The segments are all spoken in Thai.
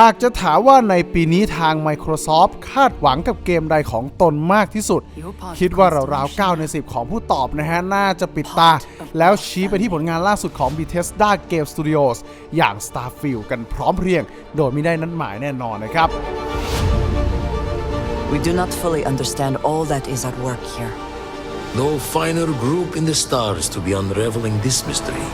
หากจะถามว่าในปีนี้ทาง Microsoft คาดหวังกับเกมใดของตนมากที่สุด คิดว่าราวๆ9ใน 10 ของผู้ตอบนะฮะ น่าจะปิดตา แล้วชี้ไปที่ผลงานล่าสุดของ Bethesda Game Studios อย่าง Starfield กันพร้อมเพรียง โดยไม่ได้นัดหมายแน่นอนนะครับ We do not fully understand all that is at work here. No finer group in the stars to be unraveling this mystery.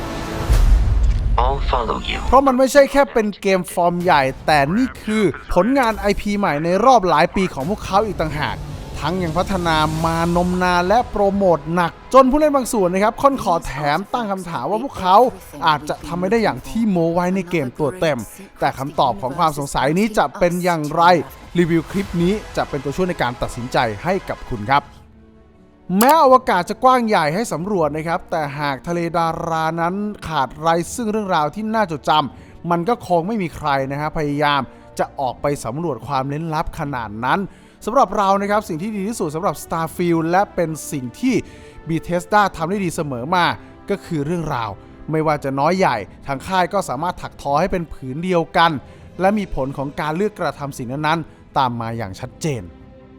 I'll follow you. เพราะมันไม่ใช่แค่เป็นเกมฟอร์มใหญ่ แต่นี่คือผลงาน IP ใหม่ในรอบหลายปีของพวกเขาอีกต่างหาก ทั้งยังพัฒนามานมนานและโปรโมทหนัก จนผู้เล่นบางส่วนนะครับค่อนขอแถมตั้งคำถามว่าพวกเขาอาจจะทำไม่ได้อย่างที่โมไว้ในเกมตัวเต็ม แต่คำตอบของความสงสัยนี้จะเป็นอย่างไรรีวิวคลิปนี้จะเป็นตัวช่วยในการตัดสินใจให้กับคุณครับ แม้อวกาศจะกว้างใหญ่ให้สำรวจนะครับ แต่หากทะเลดารานั้นขาดไรซึ่งเรื่องราวที่น่าจดจำมันก็คงไม่มีใครนะฮะพยายามจะออกไปสำรวจความเล้นลับขนาดนั้นสำหรับเรานะครับสิ่งที่ดีที่สุดสำหรับ Starfield และเป็นสิ่งที่ Bethesda ทำได้ดีเสมอมา ก็คือเรื่องราว ไม่ว่าจะน้อยใหญ่ทางค่ายก็สามารถถักทอให้เป็นผืนเดียวกัน และมีผลของการเลือกกระทำสิ่งนั้นๆตามมาอย่างชัดเจน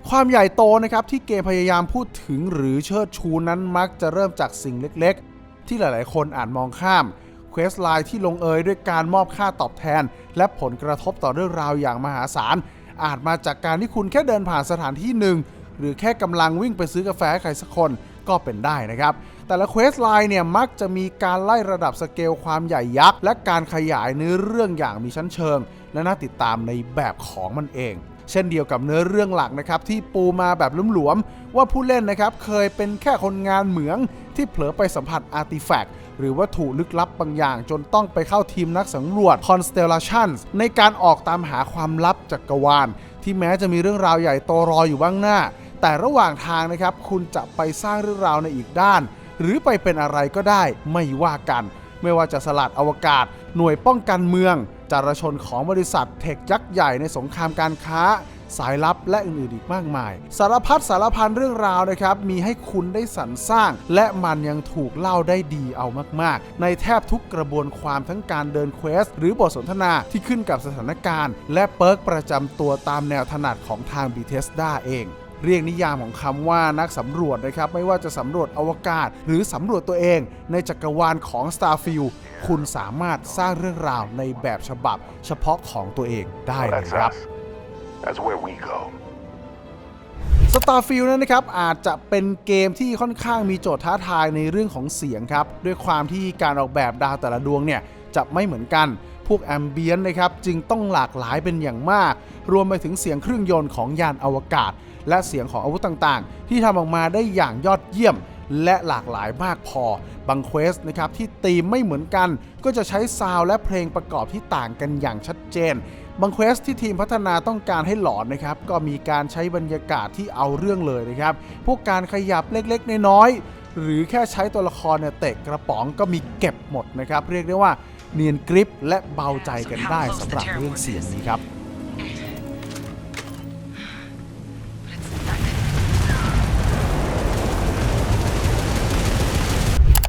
ความใหญ่โตนะครับที่เกมพยายามพูดถึงหรือเชิดชูนั้นมักจะเริ่มจากสิ่งเล็กๆ ที่หลายๆ คนอาจมองข้ามเควสไลน์ที่ลงเอยด้วยการมอบค่าตอบแทน และผลกระทบต่อเรื่องราวอย่างมหาศาล อาจมาจากการที่คุณแค่เดินผ่านสถานที่หนึ่ง หรือแค่กำลังวิ่งไปซื้อกาแฟให้ใครสักคนก็เป็นได้นะครับ แต่ละเควสไลน์เนี่ยมักจะมีการไล่ระดับสเกลความใหญ่ยักษ์ และการขยายเนื้อเรื่องอย่างมีชั้นเชิง และน่าติดตามในแบบของมันเอง เช่นเดียวกับเนื้อเรื่องหลักนะครับที่ปูมาแบบลุ่มหลวมๆว่าผู้เล่นนะครับเคยเป็นแค่คนงานเหมืองที่เผลอไปสัมผัสอาร์ติแฟกต์หรือวัตถุลึกลับบางอย่าง จนต้องไปเข้าทีมนักสำรวจ Constellations ในการออกตามหาความลับจักกรวาล ที่แม้จะมีเรื่องราวใหญ่โตรออยู่บ้างหน้า แต่ระหว่างทางนะครับคุณจะไปสร้างเรื่องราวในอีกด้าน หรือไปเป็นอะไรก็ได้ไม่ว่ากัน ไม่ว่าจะสลัดอวกาศ หน่วยป้องกันเมือง จารชนของบริษัทเทคยักษ์ใหญ่ในสงครามการค้า สายลับและอื่นๆอีกมากมาย สารพัดสารพันเรื่องราวนะครับ มีให้คุณได้สรรสร้าง และมันยังถูกเล่าได้ดีเอามากๆ ในแทบทุกกระบวนความทั้งการเดินเควส หรือบทสนทนาที่ขึ้นกับสถานการณ์ และเปิร์กประจำตัวตามแนวถนัดของทาง Bethesda เองเรียกนิยามของคำว่านักสำรวจนะครับ ไม่ว่าจะสำรวจอวกาศ หรือสำรวจตัวเอง ในจักรวาลของ Starfield คุณสามารถสร้างเรื่องราวในแบบฉบับเฉพาะของตัวเองได้เลย That's ครับ us. That's where we go. Starfield นั้นนะครับอาจจะเป็นเกมที่ค่อนข้างมีโจทย์ท้าทายในเรื่องของเสียงครับ ด้วยความที่การออกแบบดาวแต่ละดวงเนี่ยจะไม่เหมือนกัน พวกแอมเบียนนะครับจึงต้องหลากหลายเป็นอย่างมาก รวมไปถึงเสียงเครื่องยนต์ของยานอวกาศ และเสียงของอาวุธต่างๆ ที่ทำออกมาได้อย่างยอดเยี่ยม และหลากหลายมากพอบางเควสนะครับที่ตีมไม่เหมือนกัน ก็จะใช้ซาวและเพลงประกอบที่ต่างกันอย่างชัดเจน บางเควสที่ทีมพัฒนาต้องการให้หลอนนะครับ ก็มีการใช้บรรยากาศที่เอาเรื่องเลยนะครับ พวกการขยับเล็กๆ น้อยๆ หรือแค่ใช้ตัวละครเนี่ยเตะกระป๋องก็มีเก็บหมดนะครับ เรียกได้ว่าเนียนกริปและเบาใจกันได้สำหรับเรื่องเสียงนี้ครับ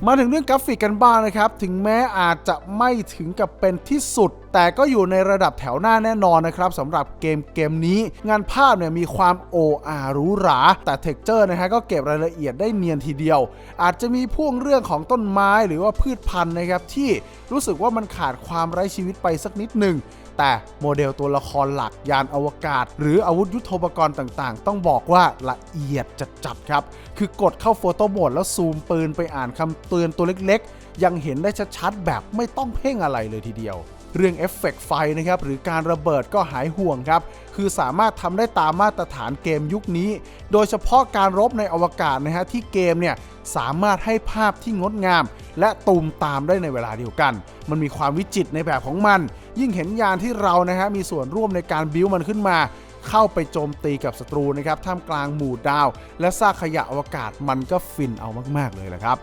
มาถึงเรื่องกราฟิกกันบ้างนะครับ ถึงแม้อาจจะไม่ถึงกับเป็นที่สุด แต่ก็อยู่ในระดับแถวหน้าแน่นอนนะครับสำหรับเกมเกมนี้ งานภาพเนี่ยมีความโออาหรูหรา แต่เท็กเจอร์นะฮะก็เก็บรายละเอียดได้เนียนทีเดียว อาจจะมีพ่วงเรื่องของต้นไม้หรือว่าพืชพันธุ์นะครับที่รู้สึกว่ามันขาดความไร้ชีวิตไปสักนิดหนึ่ง แต่โมเดลตัวละครหลักยานอวกาศ หรืออาวุธยุทโธปกรณ์ต่างๆ ต้องบอกว่าละเอียดจัดๆครับ คือกดเข้าโฟโต้โหมดแล้วซูมปืนไปอ่านคำเตือนตัวเล็กๆ ยังเห็นได้ชัดๆแบบไม่ต้องเพ่งอะไรเลยทีเดียว เรื่องเอฟเฟกต์ไฟนะครับหรือการระเบิดก็หายห่วงครับ คือสามารถทำได้ตามมาตรฐานเกมยุคนี้ โดยเฉพาะการรบในอวกาศนะฮะที่เกมเนี่ยสามารถให้ภาพที่งดงาม และตูมตามได้ในเวลาเดียวกัน มันมีความวิจิตรในแบบของมัน ยิ่งเห็นยานที่เรานะฮะมีส่วนร่วมในการบิวมันขึ้นมาเข้าไปโจมตีกับศัตรูนะครับท่ามกลางหมู่ดาว และซากขยะอวกาศมันก็ฟินเอามาก ๆ เลยแหละครับ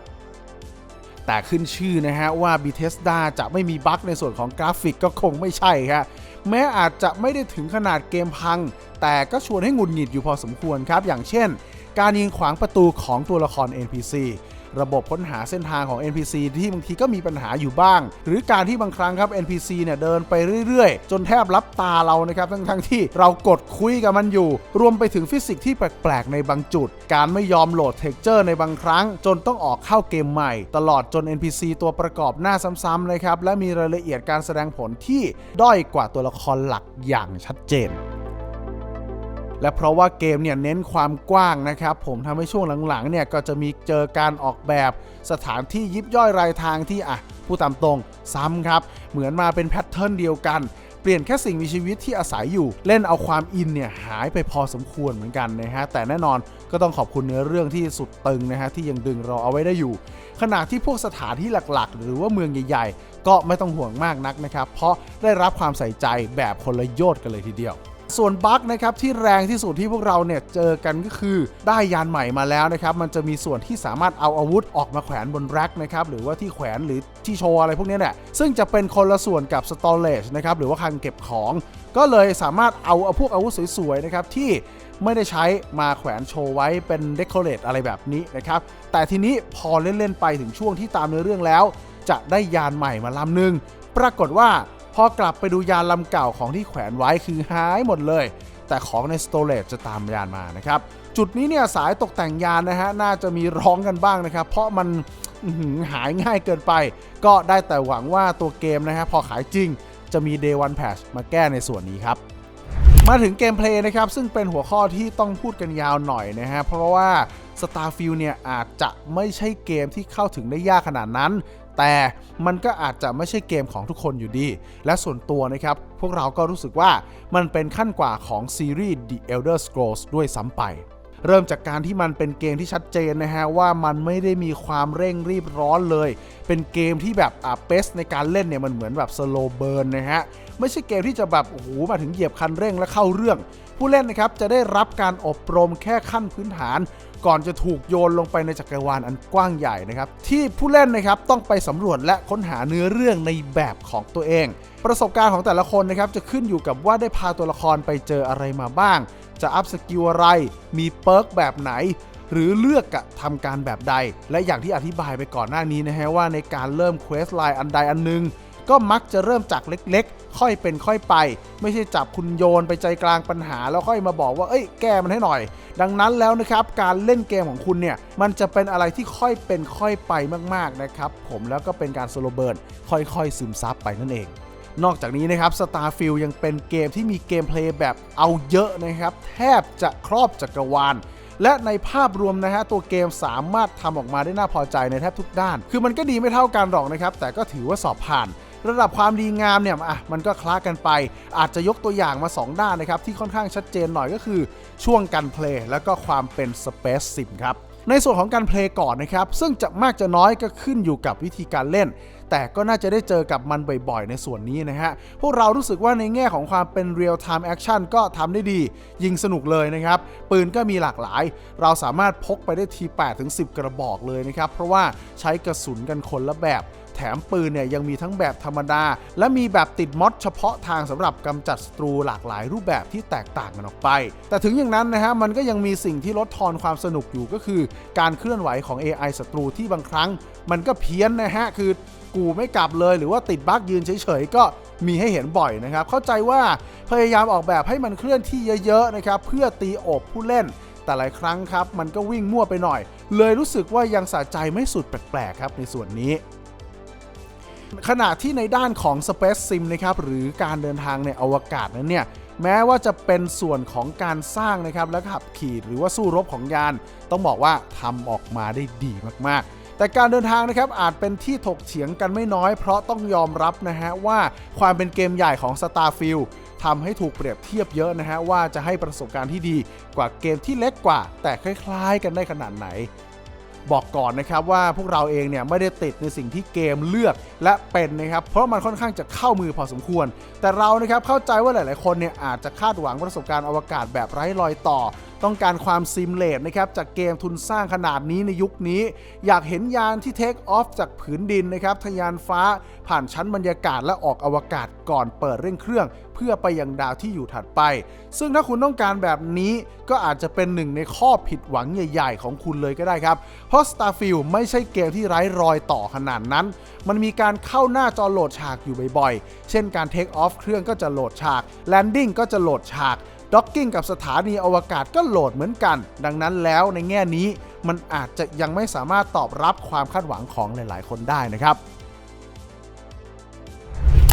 แต่ขึ้นชื่อนะฮะว่า Bethesda จะไม่มีบั๊กในส่วนของกราฟิกก็คงไม่ใช่ครับแม้อาจจะไม่ได้ถึงขนาดเกมพัง แต่ก็ชวนให้หงุดหงิดอยู่พอสมควรครับ อย่างเช่น การยิงขวางประตูของตัวละคร NPC ระบบค้นหาเส้นทางของ NPC ที่บางทีก็มีปัญหาอยู่บ้าง หรือการที่บางครั้งครับ NPC เนี่ยเดินไปเรื่อยๆ จนแทบรับตาเรานะครับทั้งๆที่เรากดคุยกับมันอยู่ รวมไปถึงฟิสิกส์ที่แปลกๆในบางจุด การไม่ยอมโหลดเท็กเจอร์ในบางครั้ง จนต้องออกเข้าเกมใหม่ ตลอดจน NPC ตัวประกอบหน้าซ้ำๆนะครับและมีรายละเอียดการแสดงผลที่ด้อยกว่าตัวละครหลักอย่างชัดเจน และเพราะว่าเกมเนี่ยเน้นความกว้างนะครับ ผมทำให้ช่วงหลังๆเนี่ยก็จะมีเจอการออกแบบสถานที่ยิบย่อยรายทางที่อะผู้ตามตรงซ้ำครับ เหมือนมาเป็นแพทเทิร์นเดียวกันเปลี่ยนแค่สิ่งมีชีวิตที่อาศัยอยู่ เล่นเอาความอินเนี่ยหายไปพอสมควรเหมือนกันนะฮะ แต่แน่นอนก็ต้องขอบคุณเนื้อเรื่องที่สุดตึงนะฮะ ที่ยังดึงเราเอาไว้ได้อยู่ ขณะที่พวกสถานที่หลักๆ หรือว่าเมืองใหญ่ ๆ ก็ไม่ต้องห่วงมากนักนะครับ เพราะได้รับความใส่ใจแบบคนละโยชน์กันเลยทีเดียว ส่วนบั๊กนะครับที่แรงที่สุดที่พวกเราเนี่ยเจอกันก็คือได้ยานใหม่มาแล้วนะครับมันจะมีส่วนที่สามารถเอาอาวุธออกมาแขวนบนแร็กนะครับหรือว่าที่แขวนหรือที่โชว์อะไรพวกนี้เนี่ยซึ่งจะเป็นคนละส่วนกับ storage นะครับหรือว่าคลังเก็บของ ก็เลยสามารถเอาเอาพวกอาวุธสวยๆนะครับที่ไม่ได้ใช้มาแขวนโชว์ไว้เป็นเดคอเรทอะไรแบบนี้นะครับแต่ทีนี้พอเล่นๆไปถึงช่วงที่ตามเนื้อเรื่องแล้ว จะได้ยานใหม่มาลำหนึ่งปรากฏว่า พอกลับไปดูยานลำเก่าของที่แขวนไว้คือหายหมดเลย แต่ของในสโตร g จะตามยานมานะครับ จุดนี้เนี่ยสายตกแต่งยานนะฮะน่าจะมีร้องกันบ้างนะครับ เพราะมันอื้อหือหายง่ายเกินไป ก็ได้แต่หวังว่าตัวเกมนะฮะพอขายจริงจะมี Day One Patch มาแก้ในส่วนนี้ครับ มาถึงเกมเพลย์นะครับ ซึ่งเป็นหัวข้อที่ต้องพูดกันยาวหน่อยนะฮะ เพราะว่า Starfield เนี่ยอาจจะไม่ใช่เกมที่เข้าถึงได้ยากขนาดนั้น แต่มันก็อาจจะไม่ใช่เกมของทุกคนอยู่ดี และส่วนตัวนะครับ พวกเราก็รู้สึกว่ามันเป็นขั้นกว่าของซีรีส์ The Elder Scrolls ด้วยซ้ำไปเริ่มจากการที่มันเป็นเกมที่ชัดเจนนะฮะว่ามันไม่ได้มีความเร่งรีบร้อนเลย เป็นเกมที่แบบอะเปสในการเล่นเนี่ยมันเหมือนแบบสโลเบิร์นนะฮะไม่ใช่เกมที่จะแบบโอ้โหมาถึงเหยียบคันเร่งและเข้าเรื่อง ผู้เล่นนะครับจะได้รับการอบรมแค่ขั้นพื้นฐาน ก่อนจะถูกโยนลงไปในจักรวาลอันกว้างใหญ่นะครับ ที่ผู้เล่นนะครับต้องไปสำรวจและค้นหาเนื้อเรื่องในแบบของตัวเอง ประสบการณ์ของแต่ละคนนะครับจะขึ้นอยู่กับว่าได้พาตัวละครไปเจออะไรมาบ้าง จะอัพสกิลอะไร มีเปิร์กแบบไหนหรือเลือกกระทำการแบบใด และอย่างที่อธิบายไปก่อนหน้านี้นะฮะว่าในการเริ่มเควสไลน์อันใดอันหนึ่ง ก็มักจะเริ่มจากเล็กๆ ค่อยเป็นค่อยไป ไม่ใช่จับคุณโยนไปใจกลางปัญหา แล้วค่อยมาบอกว่าเอ้ยแก้มันให้หน่อย ดังนั้นแล้วนะครับการเล่นเกมของคุณเนี่ยมันจะเป็นอะไรที่ค่อยเป็นค่อยไปมากๆนะครับผมแล้วก็เป็นการโซโลเบิร์นค่อยๆ ซึมซับไปนั่นเองนอกจากนี้นะครับ Starfield ยังเป็นเกมที่มีเกมเพลย์แบบเอาเยอะนะครับ แทบจะครอบจักรวาล และในภาพรวมนะฮะ ตัวเกมสามารถทำออกมาได้น่าพอใจในแทบทุกด้าน คือมันก็ดีไม่เท่ากันหรอกนะครับ แต่ก็ถือว่าสอบผ่าน ระดับความดีงามเนี่ยอะมันก็คล้ากันไป อาจจะยกตัวอย่างมา 2 ด้านนะครับ ที่ค่อนข้างชัดเจนหน่อยก็คือช่วงการเพลย์แล้วก็ความเป็น Space Sim ครับในส่วนของการเพลย์ก่อนนะครับ ซึ่งจะมากจะน้อยก็ขึ้นอยู่กับวิธีการเล่น แต่ก็น่าจะได้เจอกับมันบ่อยๆ ในส่วนนี้นะฮะ พวกเรารู้สึกว่าในแง่ของความเป็น real time action ก็ทำได้ดี ยิงสนุกเลยนะครับ ปืนก็มีหลากหลาย เราสามารถพกไปได้ที8ถึง10 กระบอกเลยนะครับ เพราะว่าใช้กระสุนกันคนละแบบ แถมปืนเนี่ยยังมีทั้งแบบธรรมดา และมีแบบติดมอดเฉพาะทางสำหรับกำจัดศัตรูหลากหลายรูปแบบที่แตกต่างกันออกไป แต่ถึงอย่างนั้นนะฮะมันก็ยังมีสิ่งที่ลดทอนความสนุกอยู่ก็คือ การเคลื่อนไหวของ AI ศัตรูที่บางครั้ง มันก็เพี้ยนนะฮะคือกูไม่กลับเลยหรือว่าติดบั๊กยืนเฉยๆก็มีให้เห็นบ่อยนะครับ เข้าใจว่าพยายามออกแบบให้มันเคลื่อนที่เยอะๆนะครับเพื่อตีอบผู้เล่น แต่หลายครั้งครับ มันก็วิ่งมั่วไปหน่อย เลยรู้สึกว่ายังสะใจไม่สุดแปลกๆครับในส่วนนี้ ขณะที่ในด้านของ Space Sim นะครับหรือการเดินทางในอวกาศนั้นเนี่ยแม้ว่าจะเป็นส่วนของการสร้างนะครับและขับขี่หรือว่าสู้รบของยาน ต้องบอกว่าทำออกมาได้ดีมากๆแต่การเดินทางนะครับอาจเป็นที่ถกเถียงกันไม่น้อย เพราะต้องยอมรับนะฮะว่าความเป็นเกมใหญ่ของ Starfield ทำให้ถูกเปรียบเทียบเยอะนะฮะว่าจะให้ประสบการณ์ที่ดีกว่าเกมที่เล็กกว่า แต่คล้ายๆ กันได้ขนาดไหน บอกก่อนนะครับว่าพวกเราเองเนี่ยไม่ได้ติดในสิ่งที่เกมเลือกและเป็นนะครับ เพราะมันค่อนข้างจะเข้ามือพอสมควร แต่เรานะครับเข้าใจว่าหลาย ๆ คนเนี่ยอาจจะคาดหวังประสบการณ์อวกาศแบบไร้รอยต่อ ต้องการความซิมเลตนะครับจากเกมทุนสร้างขนาดนี้ในยุคนี้ อยากเห็นยานที่เทคออฟจากผืนดินนะครับทะยานฟ้าผ่านชั้นบรรยากาศและออกอวกาศก่อนเปิดเร่งเครื่อง เพื่อไปยังดาวที่อยู่ถัดไป ซึ่งถ้าคุณต้องการแบบนี้ก็อาจจะเป็นหนึ่งในข้อผิดหวังใหญ่ ๆ ของคุณเลยก็ได้ครับ เพราะ Starfield ไม่ใช่เกมที่ไร้รอยต่อขนาดนั้น มันมีการเข้าหน้าจอโหลดฉากอยู่บ่อยๆ เช่นการเทคออฟเครื่องก็จะโหลดฉากแลนดิ้งก็จะโหลดฉาก ด็อกกิ้งกับสถานีอวกาศก็โหลดเหมือนกัน ดังนั้นแล้วในแง่นี้มันอาจจะยังไม่สามารถตอบรับความคาดหวังของหลาย ๆ คนได้นะครับ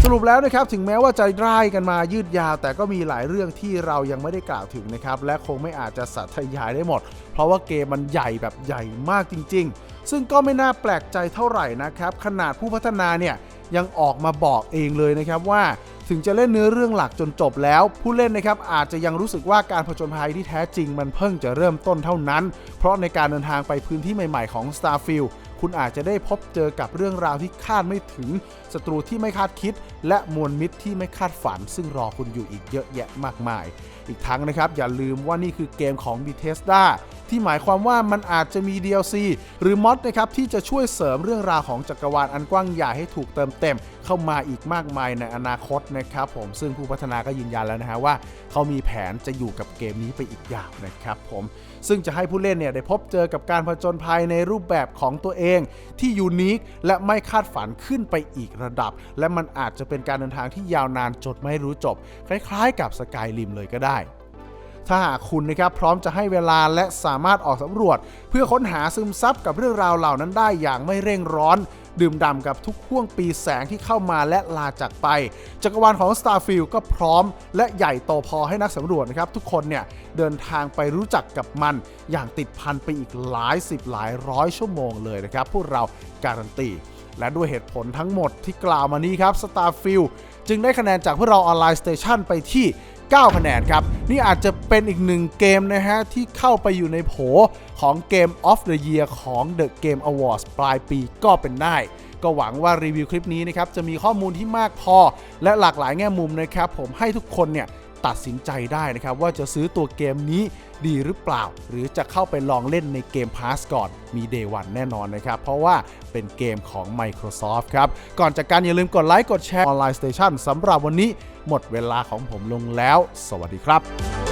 สรุปแล้วนะครับถึงแม้ว่าจะร่ายกันมายืดยาว แต่ก็มีหลายเรื่องที่เรายังไม่ได้กล่าวถึงนะครับและคงไม่อาจจะสาธยายได้หมด เพราะว่าเกมมันใหญ่แบบใหญ่มากจริง ๆ ซึ่งก็ไม่น่าแปลกใจเท่าไหร่นะครับขนาดผู้พัฒนาเนี่ยยังออกมาบอกเองเลยนะครับว่า ถึงจะเล่นเนื้อเรื่องหลักจนจบแล้ว ผู้เล่นนะครับอาจจะยังรู้สึกว่าการผจญภัยที่แท้จริงมันเพิ่งจะเริ่มต้นเท่านั้น เพราะในการเดินทางไปพื้นที่ใหม่ๆของ Starfield คุณอาจจะได้พบเจอกับเรื่องราวที่คาดไม่ถึงศัตรูที่ไม่คาดคิด และมวลมิตรที่ไม่คาดฝัน ซึ่งรอคุณอยู่อีกเยอะแยะมากมาย อีกทั้งนะครับอย่าลืมว่านี่คือเกมของ Bethesda ที่หมายความว่ามันอาจจะมี DLC หรือมอดนะครับที่จะช่วยเสริมเรื่องราวของจักรวาลอันกว้างใหญ่ให้ถูกเติมเต็ม เข้ามาอีกมากมายในอนาคตนะครับผมซึ่งผู้พัฒนาก็ยืนยันแล้วนะฮะว่า เขามีแผนจะอยู่กับเกมนี้ไปอีกยาวนะครับผมซึ่งจะให้ผู้เล่นเนี่ยได้พบเจอกับการผจญภัยในรูปแบบของตัวเอง ที่ยูนิคและไม่คาดฝันขึ้นไปอีกระดับ และมันอาจจะเป็นการเดินทางที่ยาวนานจดไม่รู้จบ คล้ายๆ กับสกายริมเลยก็ได้ ถ้าหากคุณนะครับพร้อมจะให้เวลาและสามารถออกสำรวจ เพื่อค้นหาซึมซับกับเรื่องราวเหล่านั้นได้อย่างไม่เร่งร้อน ดื่มด่ำกับทุกห่วงปีแสงที่เข้ามาและลาจากไป จักรวาลของ Starfield ก็พร้อม และใหญ่โตพอให้นักสำรวจนะครับทุกคนเนี่ยเดินทางไปรู้จักกับมัน อย่างติดพันไปอีกหลายสิบหลายร้อยชั่วโมงเลยนะครับพวกเราการันตีและด้วยเหตุผลทั้งหมดที่กล่าวมานี้ครับ Starfield จึงได้คะแนนจากพวกเราออนไลน์สเตชันไปที่ 9คะแนนครับ นี่อาจจะเป็นอีกหนึ่งเกมนะฮะ ที่เข้าไปอยู่ในโผของเกม of the Year ของ The Game Awards ปลายปีก็เป็นได้ ก็หวังว่ารีวิวคลิปนี้นะครับ จะมีข้อมูลที่มากพอ และหลากหลายแง่มุมนะครับ ผมให้ทุกคนเนี่ย ตัดสินใจได้นะครับ ว่าจะซื้อตัวเกมนี้ดีหรือเปล่า หรือจะเข้าไปลองเล่นในเกม Pass ก่อนมี Day 1แน่นอนนะครับ เพราะว่าเป็นเกมของ Microsoft ครับ ก่อนจากการอย่าลืมกดไลค์กดแชร์ออนไลน์สเตชันสำหรับวันนี้หมดเวลาของผมลงแล้ว สวัสดีครับ